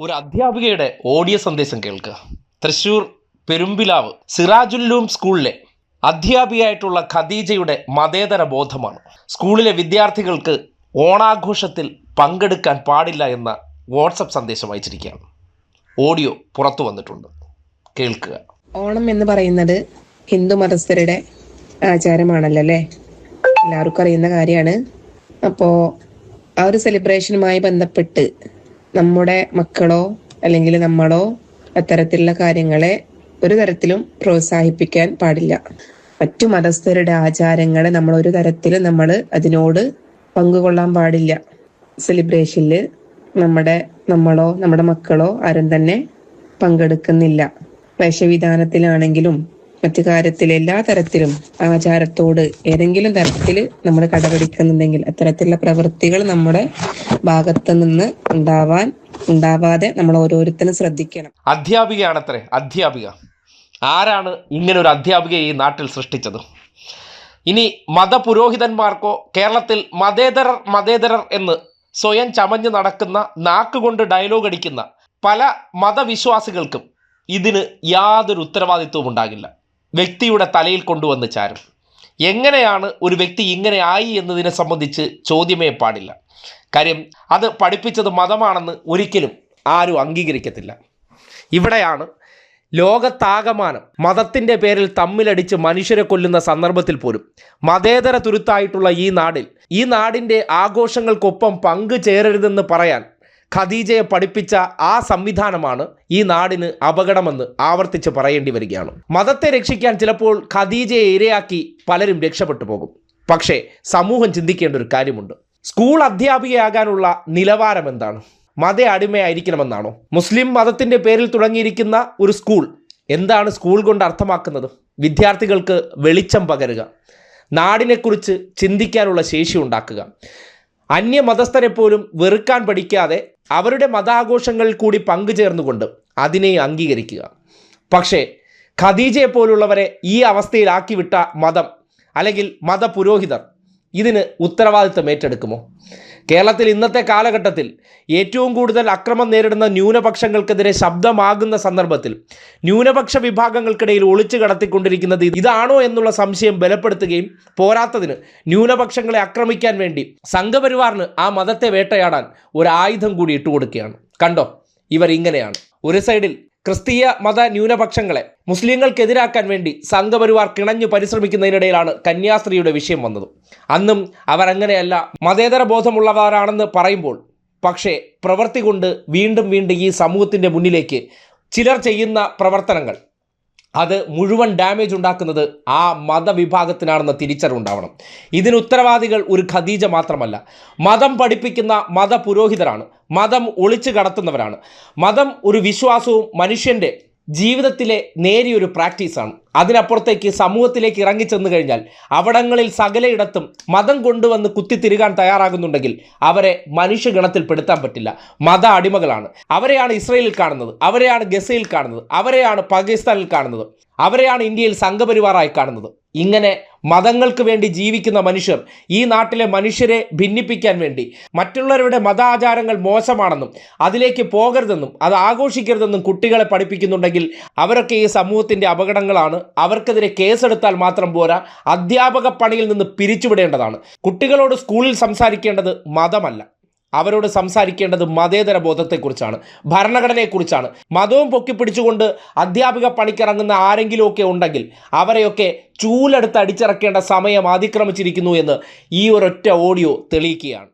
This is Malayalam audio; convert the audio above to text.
ഒരു അധ്യാപികയുടെ ഓഡിയോ സന്ദേശം കേൾക്കുക. തൃശൂർ പെരുമ്പിലാവ് സിറാജുല്ലൂം സ്കൂളിലെ അധ്യാപികയായിട്ടുള്ള ഖദീജയുടെ മതേതര ബോധമാണ്. സ്കൂളിലെ വിദ്യാർത്ഥികൾക്ക് ഓണാഘോഷത്തിൽ പങ്കെടുക്കാൻ പാടില്ല എന്ന വാട്സപ്പ് സന്ദേശം അയച്ചിരിക്കുകയാണ്. ഓഡിയോ പുറത്തു വന്നിട്ടുണ്ട്. കേൾക്കുക. ഓണം എന്ന് പറയുന്നത് ഹിന്ദു മതസ്ഥരുടെ ആചാരമാണല്ലോ അല്ലേ? എല്ലാവർക്കും അറിയുന്ന കാര്യമാണ്. അപ്പോൾ ആ ഒരു സെലിബ്രേഷനുമായി ബന്ധപ്പെട്ട് നമ്മുടെ മക്കളോ അല്ലെങ്കിൽ നമ്മളോ അത്തരത്തിലുള്ള കാര്യങ്ങളെ ഒരു തരത്തിലും പ്രോത്സാഹിപ്പിക്കാൻ പാടില്ല. മറ്റു മതസ്ഥരുടെ ആചാരങ്ങളെ നമ്മൾ ഒരു തരത്തിലും നമ്മൾ അതിനോട് പങ്കുകൊള്ളാൻ പാടില്ല. സെലിബ്രേഷനിൽ നമ്മുടെ നമ്മളോ നമ്മുടെ മക്കളോ ആരും തന്നെ പങ്കെടുക്കുന്നില്ല. വേഷവിധാനത്തിലാണെങ്കിലും മറ്റു കാര്യത്തിൽ എല്ലാ തരത്തിലും ആചാരത്തോട് ഏതെങ്കിലും തരത്തിൽ നമ്മൾ കടപിടിക്കുന്നുണ്ടെങ്കിൽ അത്തരത്തിലുള്ള പ്രവൃത്തികൾ നമ്മുടെ ഭാഗത്ത് നിന്ന് ഉണ്ടാവാൻ ഉണ്ടാവാതെ നമ്മൾ ഓരോരുത്തരും ശ്രദ്ധിക്കണം. അധ്യാപികയാണത്രേ അധ്യാപിക. ആരാണ് ഇങ്ങനെ ഒരു അധ്യാപിക ഈ നാട്ടിൽ സൃഷ്ടിച്ചത്? ഇനി മതപുരോഹിതന്മാർക്കോ കേരളത്തിൽ മതേതരർ മതേതരർ എന്ന് സ്വയം ചമഞ്ഞു നടക്കുന്ന നാക്കുകൊണ്ട് ഡയലോഗ് അടിക്കുന്ന പല മതവിശ്വാസികൾക്കും ഇതിന് യാതൊരു ഉത്തരവാദിത്വവും ഉണ്ടാകില്ല. വ്യക്തിയുടെ തലയിൽ കൊണ്ടുവന്ന് ചാരും എങ്ങനെയാണ് ഒരു വ്യക്തി ഇങ്ങനെ ആയി എന്നതിനെ സംബന്ധിച്ച് ചോദ്യമേ പാടില്ല. കാര്യം അത് പഠിപ്പിച്ചത് മതമാണെന്ന് ഒരിക്കലും ആരും അംഗീകരിക്കത്തില്ല. ഇവിടെയാണ് ലോകത്താകമാനം മതത്തിന്റെ പേരിൽ തമ്മിലടിച്ച് മനുഷ്യരെ കൊല്ലുന്ന സന്ദർഭത്തിൽ പോലും മതേതര തുരുത്തായിട്ടുള്ള ഈ നാടിൽ ഈ നാടിന്റെ ആഘോഷങ്ങൾക്കൊപ്പം പങ്കു ചേരരുതെന്ന് പറയാൻ ഖദീജയെ പഠിപ്പിച്ച ആ സംവിധാനമാണ് ഈ നാടിന് അപകടമെന്ന് ആവർത്തിച്ച് പറയേണ്ടി വരികയാണ്. മതത്തെ രക്ഷിക്കാൻ ചിലപ്പോൾ ഖദീജയെ ഇരയാക്കി പലരും രക്ഷപ്പെട്ടു പോകും. പക്ഷേ സമൂഹം ചിന്തിക്കേണ്ട ഒരു കാര്യമുണ്ട്. സ്കൂൾ അധ്യാപികയാകാനുള്ള നിലവാരം എന്താണ്? മത അടിമയായിരിക്കണമെന്നാണോ? മുസ്ലിം മതത്തിന്റെ പേരിൽ തുടങ്ങിയിരിക്കുന്ന ഒരു സ്കൂൾ എന്താണ് സ്കൂൾ കൊണ്ട് അർത്ഥമാക്കുന്നത്? വിദ്യാർത്ഥികൾക്ക് വെളിച്ചം പകരുക. നാടിനെക്കുറിച്ച് ചിന്തിക്കാനുള്ള ശേഷി ഉണ്ടാക്കുക. അന്യമതസ്ഥരെ പോലും വെറുക്കാൻ പഠിക്കാതെ അവരുടെ മതാഘോഷങ്ങളിൽ കൂടി പങ്കുചേർന്നുകൊണ്ട് അതിനെ അംഗീകരിക്കുക. പക്ഷേ ഖദീജയെ പോലുള്ളവരെ ഈ അവസ്ഥയിലാക്കി വിട്ട മതം അല്ലെങ്കിൽ മതപുരോഹിതർ ഇതിന് ഉത്തരവാദിത്തം ഏറ്റെടുക്കുമോ? കേരളത്തിൽ ഇന്നത്തെ കാലഘട്ടത്തിൽ ഏറ്റവും കൂടുതൽ അക്രമം നേരിടുന്ന ന്യൂനപക്ഷങ്ങൾക്കെതിരെ ശബ്ദമാകുന്ന സന്ദർഭത്തിൽ ന്യൂനപക്ഷ വിഭാഗങ്ങൾക്കിടയിൽ ഒളിച്ചു കടത്തിക്കൊണ്ടിരിക്കുന്നത് ഇതാണോ എന്നുള്ള സംശയം ബലപ്പെടുത്തുകയും പോരാത്തതിന് ന്യൂനപക്ഷങ്ങളെ ആക്രമിക്കാൻ വേണ്ടി സംഘപരിവാറിന് ആ മതത്തെ വേട്ടയാടാൻ ഒരു ആയുധം കൂടി ഇട്ടുകൊടുക്കുകയാണ്. കണ്ടോ? ഇവർ ഇങ്ങനെയാണ് ഒരു സൈഡിൽ ക്രിസ്തീയ മത ന്യൂനപക്ഷങ്ങളെ മുസ്ലിങ്ങൾക്കെതിരാക്കാൻ വേണ്ടി സംഘപരിവാർ കിണഞ്ഞു പരിശ്രമിക്കുന്നതിനിടയിലാണ് കന്യാസ്ത്രീയുടെ വിഷയം വന്നത്. അന്നും അവർ അങ്ങനെയല്ല മതേതര ബോധമുള്ളവരാണെന്ന് പറയുമ്പോൾ പക്ഷേ പ്രവൃത്തി കൊണ്ട് വീണ്ടും വീണ്ടും ഈ സമൂഹത്തിന്റെ മുന്നിലേക്ക് ചിലർ ചെയ്യുന്ന പ്രവർത്തനങ്ങൾ അത് മുഴുവൻ ഡാമേജ് ഉണ്ടാക്കുന്നത് ആ മതവിഭാഗത്തിനാണെന്ന തിരിച്ചറിവുണ്ടാവണം. ഇതിന് ഉത്തരവാദികൾ ഒരു ഖദീജ മാത്രമല്ല മതം പഠിപ്പിക്കുന്ന മതപുരോഹിതരാണ്. മതം ഒളിച്ചു കടത്തുന്നവരാണ്. മതം ഒരു വിശ്വാസവും മനുഷ്യന്റെ ജീവിതത്തിലെ നേരിയൊരു പ്രാക്ടീസാണ് അതിനപ്പുറത്തേക്ക് സമൂഹത്തിലേക്ക് ഇറങ്ങിച്ചെന്ന് കഴിഞ്ഞാൽ അവിടങ്ങളിൽ സകലയിടത്തും മതം കൊണ്ടുവന്ന് കുത്തിത്തിരുകാൻ തയ്യാറാകുന്നുണ്ടെങ്കിൽ അവരെ മനുഷ്യഗണത്തിൽ പെടുത്താൻ പറ്റില്ല. മത അടിമകളാണ്. അവരെയാണ് ഇസ്രയേലിൽ കാണുന്നത്. അവരെയാണ് ഗസയിൽ കാണുന്നത്. അവരെയാണ് പാകിസ്ഥാനിൽ കാണുന്നത്. അവരെയാണ് ഇന്ത്യയിൽ സംഘപരിവാറായി കാണുന്നത്. ഇങ്ങനെ മതങ്ങൾക്ക് വേണ്ടി ജീവിക്കുന്ന മനുഷ്യർ ഈ നാട്ടിലെ മനുഷ്യരെ ഭിന്നിപ്പിക്കാൻ വേണ്ടി. മറ്റുള്ളവരുടെ മതാചാരങ്ങൾ മോശമാണെന്നും അതിലേക്ക് പോകരുതെന്നും അത് ആഘോഷിക്കരുതെന്നും കുട്ടികളെ പഠിപ്പിക്കുന്നുണ്ടെങ്കിൽ അവരൊക്കെ ഈ സമൂഹത്തിന്റെ അപകടങ്ങളാണ്. അവർക്കെതിരെ കേസെടുത്താൽ മാത്രം പോരാ. അധ്യാപക പണിയിൽ നിന്ന് പിരിച്ചുവിടേണ്ടതാണ്. കുട്ടികളോട് സ്കൂളിൽ സംസാരിക്കേണ്ടത് മതമല്ല. അവരോട് സംസാരിക്കേണ്ടത് മതേതര ബോധത്തെക്കുറിച്ചാണ് ഭരണഘടനയെക്കുറിച്ചാണ്. മതവും പൊക്കിപ്പിടിച്ചുകൊണ്ട് അധ്യാപിക പണിക്കിറങ്ങുന്ന ആരെങ്കിലുമൊക്കെ ഉണ്ടെങ്കിൽ അവരെയൊക്കെ ചൂലെടുത്ത് അടിച്ചിറക്കേണ്ട സമയം അതിക്രമിച്ചിരിക്കുന്നു എന്ന് ഈ ഒരൊറ്റ ഓഡിയോ തെളിയിക്കുകയാണ്.